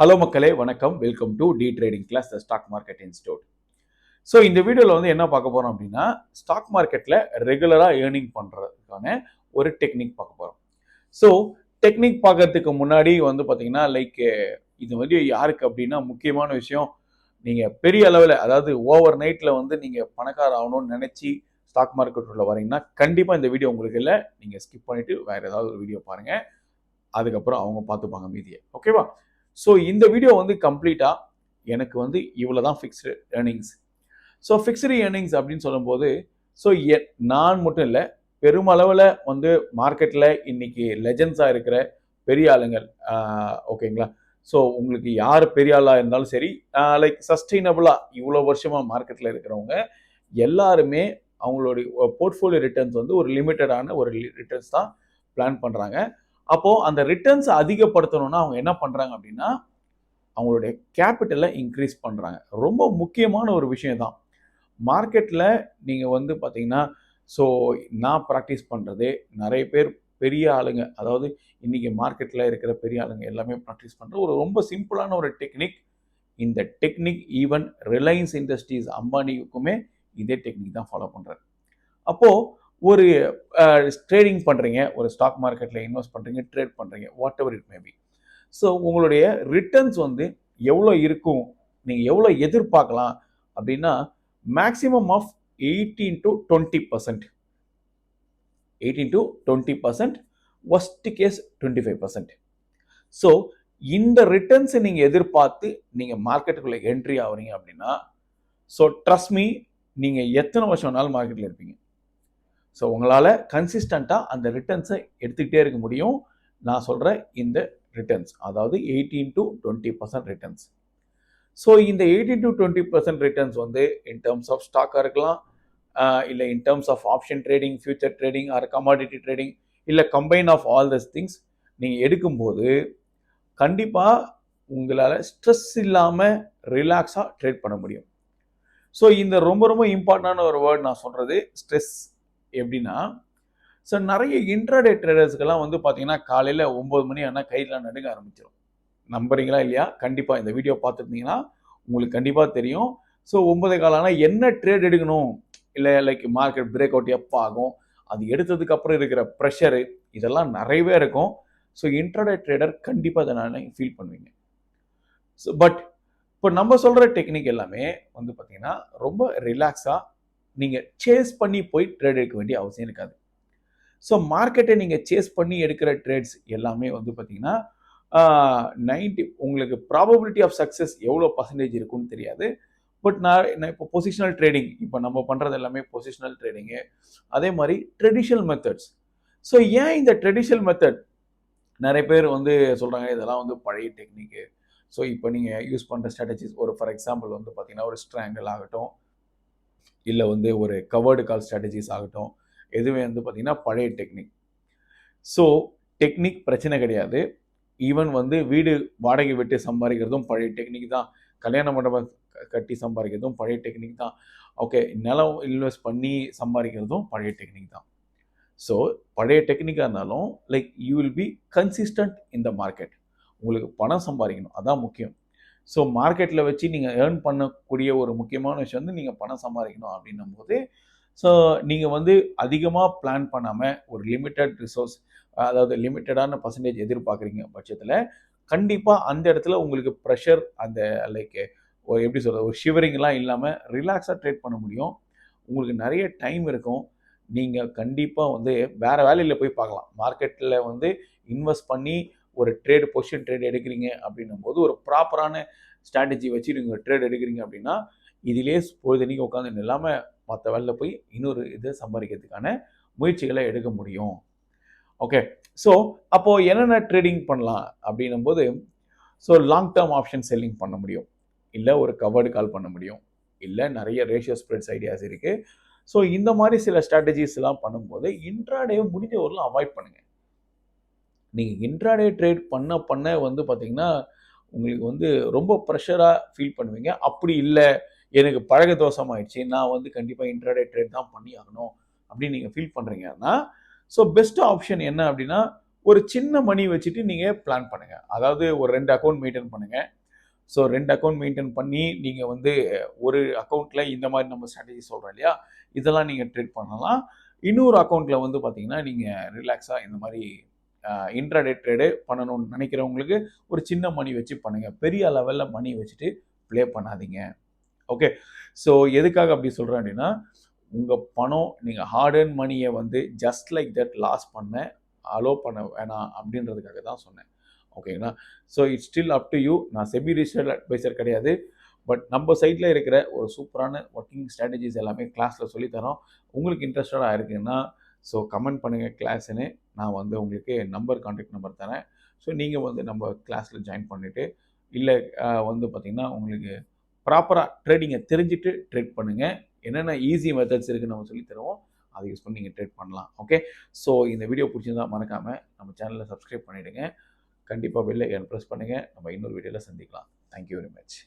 Hello மக்களே வணக்கம். Welcome to D trading class the stock market institute so இந்த வீடியோவில் வந்து என்ன பார்க்க போகிறோம் அப்படின்னா ஸ்டாக் மார்க்கெட்டில் ரெகுலராக ஏர்னிங் பண்ணுறதுக்கான ஒரு டெக்னிக் பார்க்க போகிறோம் ஸோ டெக்னிக் பார்க்கறதுக்கு முன்னாடி வந்து பார்த்தீங்கன்னா லைக் இது வந்து யாருக்கு அப்படின்னா முக்கியமான விஷயம் நீங்கள் பெரிய அளவில் அதாவது ஓவர் நைட்டில் வந்து நீங்கள் பணக்கார ஆகணும்னு நினச்சி ஸ்டாக் மார்க்கெட் உள்ள வரீங்கன்னா கண்டிப்பாக இந்த வீடியோ உங்களுக்கு இல்லை. நீங்கள் ஸ்கிப் பண்ணிவிட்டு வேறு ஏதாவது ஒரு வீடியோ பாருங்கள் அதுக்கப்புறம் அவங்க பார்த்துப்பாங்க மீதியை. ஓகேவா ஸோ இந்த வீடியோ வந்து கம்ப்ளீட்டாக எனக்கு வந்து இவ்வளோ தான் fixed earnings so fixed earnings அப்படின்னு சொல்லும்போது ஸோ எ நான் மட்டும் இல்லை பெருமளவில் வந்து மார்க்கெட்டில் இன்னைக்கு லெஜண்ட்ஸாக இருக்கிற பெரிய ஆளுங்கள் ஓகேங்களா ஸோ உங்களுக்கு யார் பெரிய ஆளாக இருந்தாலும் சரி லைக் சஸ்டைனபிளாக இவ்வளோ வருஷமாக மார்க்கெட்டில் இருக்கிறவங்க எல்லாருமே அவங்களுடைய போர்ட்ஃபோலியோ ரிட்டர்ன்ஸ் வந்து ஒரு லிமிட்டடான ஒரு ரிட்டர்ன்ஸ் தான் பிளான் பண்ணுறாங்க அப்போது அந்த ரிட்டர்ன்ஸ் அதிகப்படுத்தணும்னா அவங்க என்ன பண்ணுறாங்க அப்படின்னா அவங்களுடைய கேபிட்டலை இன்க்ரீஸ் பண்ணுறாங்க ரொம்ப முக்கியமான ஒரு விஷயம் தான் மார்க்கெட்டில் நீங்கள் வந்து பார்த்தீங்கன்னா ஸோ நான் ப்ராக்டிஸ் பண்ணுறது நிறைய பேர் பெரிய ஆளுங்க அதாவது இன்றைக்கி மார்க்கெட்டில் இருக்கிற பெரிய ஆளுங்க எல்லாமே ப்ராக்டிஸ் பண்ணுற ஒரு ரொம்ப சிம்பிளான ஒரு டெக்னிக் இந்த டெக்னிக் ஈவன் ரிலையன்ஸ் இண்டஸ்ட்ரீஸ் அம்பானிக்குமே இதே டெக்னிக் தான் ஃபாலோ பண்ணுறாரு அப்போது ஒரு ட்ரேடிங் பண்ணுறீங்க ஒரு ஸ்டாக் மார்க்கெட்டில் இன்வெஸ்ட் பண்ணுறீங்க ட்ரேட் பண்ணுறீங்க whatever it maybe so உங்களுடைய ரிட்டர்ன்ஸ் வந்து எவ்வளோ இருக்கும் நீங்கள் எவ்வளோ எதிர்பார்க்கலாம் அப்படின்னா maximum of eighteen to twenty percent eighteen to twenty percent worst case twenty five percent so இந்த ரிட்டர்ன்ஸை நீங்கள் எதிர்பார்த்து நீங்கள் மார்க்கெட்டுக்குள்ளே என்ட்ரி ஆகுறீங்க அப்படின்னா ஸோ ட்ரஸ்ட் மீ நீங்கள் எத்தனை வருஷம் வேணாலும் மார்க்கெட்டில் இருப்பீங்க. ஸோ உங்களால் கன்சிஸ்டண்ட்டாக அந்த ரிட்டர்ன்ஸை எடுத்துக்கிட்டே இருக்க முடியும். நான் சொல்கிற இந்த ரிட்டர்ன்ஸ் அதாவது eighteen to twenty percent returns so இந்த eighteen to twenty percent returns வந்து இன் டேர்ம்ஸ் ஆஃப் ஸ்டாக்காக இருக்கலாம் இல்லை in terms of option trading future trading or commodity trading இல்லை combine of all this things நீங்கள் எடுக்கும்போது கண்டிப்பாக உங்களால் ஸ்ட்ரெஸ் இல்லாமல் ரிலாக்ஸாக ட்ரேட் பண்ண முடியும். ஸோ இந்த ரொம்ப ரொம்ப இம்பார்ட்டண்டான ஒரு வேர்ட் நான் சொல்கிறது ஸ்ட்ரெஸ் எப்படின்னா ஸோ நிறைய இன்ட்ராடே ட்ரேடர்ஸ்க்கெல்லாம் வந்து பார்த்தீங்கன்னா காலையில் ஒம்பது மணி ஆனால் கையில் நடுங்க ஆரம்பிச்சிடும் நம்புறீங்களா இல்லையா? கண்டிப்பாக இந்த வீடியோ பார்த்துருந்தீங்கன்னா உங்களுக்கு கண்டிப்பாக தெரியும். ஸோ ஒன்பதே காலம்னா ஆனால் என்ன ட்ரேட் எடுக்கணும்? இல்லை லைக் மார்க்கெட் பிரேக் அவுட் எப்போ ஆகும்? அது எடுத்ததுக்கு அப்புறம் இருக்கிற ப்ரெஷரு இதெல்லாம் நிறையவே இருக்கும். ஸோ இன்ட்ராடே ட்ரேடர் கண்டிப்பாக அதை நான் ஃபீல் பண்ணுவீங்க. ஸோ பட் இப்போ நம்ம சொல்கிற டெக்னிக் எல்லாமே வந்து பார்த்திங்கன்னா ரொம்ப ரிலாக்ஸாக நீங்கள் சேஸ் பண்ணி போய் ட்ரேட் எடுக்க வேண்டிய அவசியம் இருக்காது. ஸோ மார்க்கெட்டை நீங்கள் சேஸ் பண்ணி எடுக்கிற ட்ரேட்ஸ் எல்லாமே வந்து பார்த்தீங்கன்னா நைன்டி உங்களுக்கு ப்ராபபிலிட்டி ஆஃப் சக்ஸஸ் எவ்வளோ பர்சன்டேஜ் இருக்குன்னு தெரியாது. பட் நான் நான் இப்போ பொசிஷனல் ட்ரேடிங் இப்போ நம்ம பண்ணுறது எல்லாமே பொசிஷனல் ட்ரேடிங்கு அதே மாதிரி ட்ரெடிஷ்னல் மெத்தட்ஸ் ஸோ ஏன் இந்த ட்ரெடிஷ்னல் மெத்தட் நிறைய பேர் வந்து சொல்கிறாங்க இதெல்லாம் வந்து பழைய டெக்னிக்கு ஸோ இப்போ நீங்கள் யூஸ் பண்ணுற ஸ்ட்ராட்டஜிஸ் ஒரு ஃபார் எக்ஸாம்பிள் வந்து பார்த்தீங்கன்னா ஒரு ஸ்ட்ராங்கிள் ஆகட்டும் இல்லை வந்து ஒரு கவர்டு கால் ஸ்ட்ராட்டஜிஸ் ஆகட்டும் எதுவுமே வந்து பார்த்திங்கன்னா பழைய டெக்னிக் ஸோ டெக்னிக் பிரச்சனை கிடையாது. ஈவன் வந்து வீடு வாடகை விட்டு சம்பாதிக்கிறதும் பழைய டெக்னிக் தான். கல்யாண மண்டபம் கட்டி சம்பாதிக்கிறதும் பழைய டெக்னிக் தான். ஓகே நிலம் இன்வெஸ்ட் பண்ணி சம்பாதிக்கிறதும் பழைய டெக்னிக் தான். ஸோ பழைய டெக்னிக்காக இருந்தாலும் like you will be consistent the market உங்களுக்கு பணம் சம்பாதிக்கணும். அதான் முக்கியம். ஸோ மார்க்கெட்டில் வச்சு நீங்கள் ஏர்ன் பண்ணக்கூடிய ஒரு முக்கியமான விஷயம் வந்து நீங்கள் பணம் சம்பாதிக்கணும் அப்படின்னும் போது ஸோ நீங்கள் வந்து அதிகமாக பிளான் பண்ணாமல் ஒரு லிமிட்டட் ரிசோர்ஸ் அதாவது லிமிட்டடான பர்சன்டேஜ் எதிர்பார்க்குறீங்க பட்சத்தில் கண்டிப்பாக அந்த இடத்துல உங்களுக்கு ப்ரெஷர் அந்த லைக் ஒரு எப்படி சொல்கிறது ஒரு ஷிவரிங்லாம் இல்லாமல் ரிலாக்ஸாக ட்ரேட் பண்ண முடியும். உங்களுக்கு நிறைய டைம் இருக்கும். நீங்கள் கண்டிப்பாக வந்து வேறு வேலையில் போய் பார்க்கலாம். மார்க்கெட்டில் வந்து இன்வெஸ்ட் பண்ணி ஒரு ட்ரேடு பொசிஷன் ட்ரேட் எடுக்கிறீங்க அப்படின்னும் போது ஒரு ப்ராப்பரான ஸ்ட்ராட்டஜி வச்சு நீங்கள் ட்ரேட் எடுக்கிறீங்க அப்படின்னா இதிலே பொழுதனைக்கு உட்காந்து இல்லாமல் மற்ற வேலையில் போய் இன்னொரு இதை சம்பாதிக்கிறதுக்கான முயற்சிகளை எடுக்க முடியும். ஓகே. ஸோ அப்போது என்னென்ன ட்ரேடிங் பண்ணலாம் அப்படின்னும் போது so long term option selling பண்ண முடியும். இல்லை ஒரு கவர்டு கால் பண்ண முடியும். இல்லை நிறைய ரேஷியோ ஸ்ப்ரெட்ஸ் ஐடியாஸ் இருக்குது ஸோ இந்த மாதிரி சில ஸ்ட்ராட்டஜிஸ்லாம் பண்ணும்போது இன்ட்ராடே முடிஞ்ச வரலாம் அவாய்ட் பண்ணுங்கள் நீங்கள் இன்ட்ராடே ட்ரேட் பண்ண பண்ண வந்து பார்த்தீங்கன்னா உங்களுக்கு வந்து ரொம்ப ப்ரெஷராக ஃபீல் பண்ணுவீங்க. அப்படி இல்லை எனக்கு பழக தோஷம் ஆயிடுச்சு நான் வந்து கண்டிப்பாக இன்ட்ராடே ட்ரேட் தான் பண்ணி ஆகணும் அப்படின்னு நீங்கள் ஃபீல் பண்ணுறீங்கன்னா ஸோ பெஸ்ட் ஆப்ஷன் என்ன அப்படின்னா ஒரு சின்ன மணி வச்சுட்டு நீங்கள் பிளான் பண்ணுங்கள் அதாவது ஒரு ரெண்டு அக்கௌண்ட் மெயின்டைன் பண்ணுங்கள் ஸோ ரெண்டு அக்கௌண்ட் மெயின்டைன் பண்ணி நீங்கள் வந்து ஒரு அக்கௌண்ட்டில் இந்த மாதிரி நம்ம ஸ்ட்ராட்டஜி சொல்கிறோம் இல்லையா இதெல்லாம் நீங்கள் ட்ரேட் பண்ணலாம். இன்னொரு அக்கௌண்ட்டில் வந்து பார்த்தீங்கன்னா நீங்கள் ரிலாக்ஸாக இந்த மாதிரி இன்ட்ராடே ட்ரேடு பண்ணணும்னு நினைக்கிறவங்களுக்கு ஒரு சின்ன மணி வச்சு பண்ணுங்கள் பெரிய லெவலில் மணி வச்சுட்டு ப்ளே பண்ணாதீங்க. ஓகே ஸோ எதுக்காக அப்படி சொல்கிறேன் அப்படின்னா உங்கள் பணம் நீங்கள் ஹார்ட் அண்ட் மணியை வந்து ஜஸ்ட் லைக் தட் லாஸ் பண்ண அலோ பண்ண வேணாம் அப்படின்றதுக்காக தான் சொன்னேன். ஓகேங்களா so it's still up to you நான் செபி ரிஜிஸ்டர்ட் அட்வைசர் கிடையாது. பட் நம்ம சைட்டில் இருக்கிற ஒரு சூப்பரான ஒர்க்கிங் ஸ்ட்ராட்டஜிஸ் எல்லாமே கிளாஸில் சொல்லித்தரோம். உங்களுக்கு இன்ட்ரெஸ்டடாக இருக்குன்னா ஸோ கமெண்ட் பண்ணுங்கள் கிளாஸ்ன்னு நான் வந்து உங்களுக்கு நம்பர் கான்டாக்ட் நம்பர் தரேன். ஸோ நீங்கள் வந்து நம்ம கிளாஸில் ஜாயின் பண்ணிவிட்டு இல்லை வந்து பார்த்திங்கன்னா உங்களுக்கு ப்ராப்பராக ட்ரேடிங்கை தெரிஞ்சுட்டு ட்ரேட் பண்ணுங்கள் என்னென்ன ஈஸி மெத்தட்ஸ் இருக்குன்னு நம்ம சொல்லி தருவோம். அதை யூஸ் பண்ணி நீங்கள் ட்ரேட் பண்ணலாம். ஓகே ஸோ இந்த வீடியோ பிடிச்சிருந்தா மறக்காமல் நம்ம சேனலில் சப்ஸ்கிரைப் பண்ணிவிடுங்க கண்டிப்பாக வெளில ப்ரெஸ் பண்ணுங்கள் நம்ம இன்னொரு வீடியோவில் சந்திக்கலாம். Thank you very much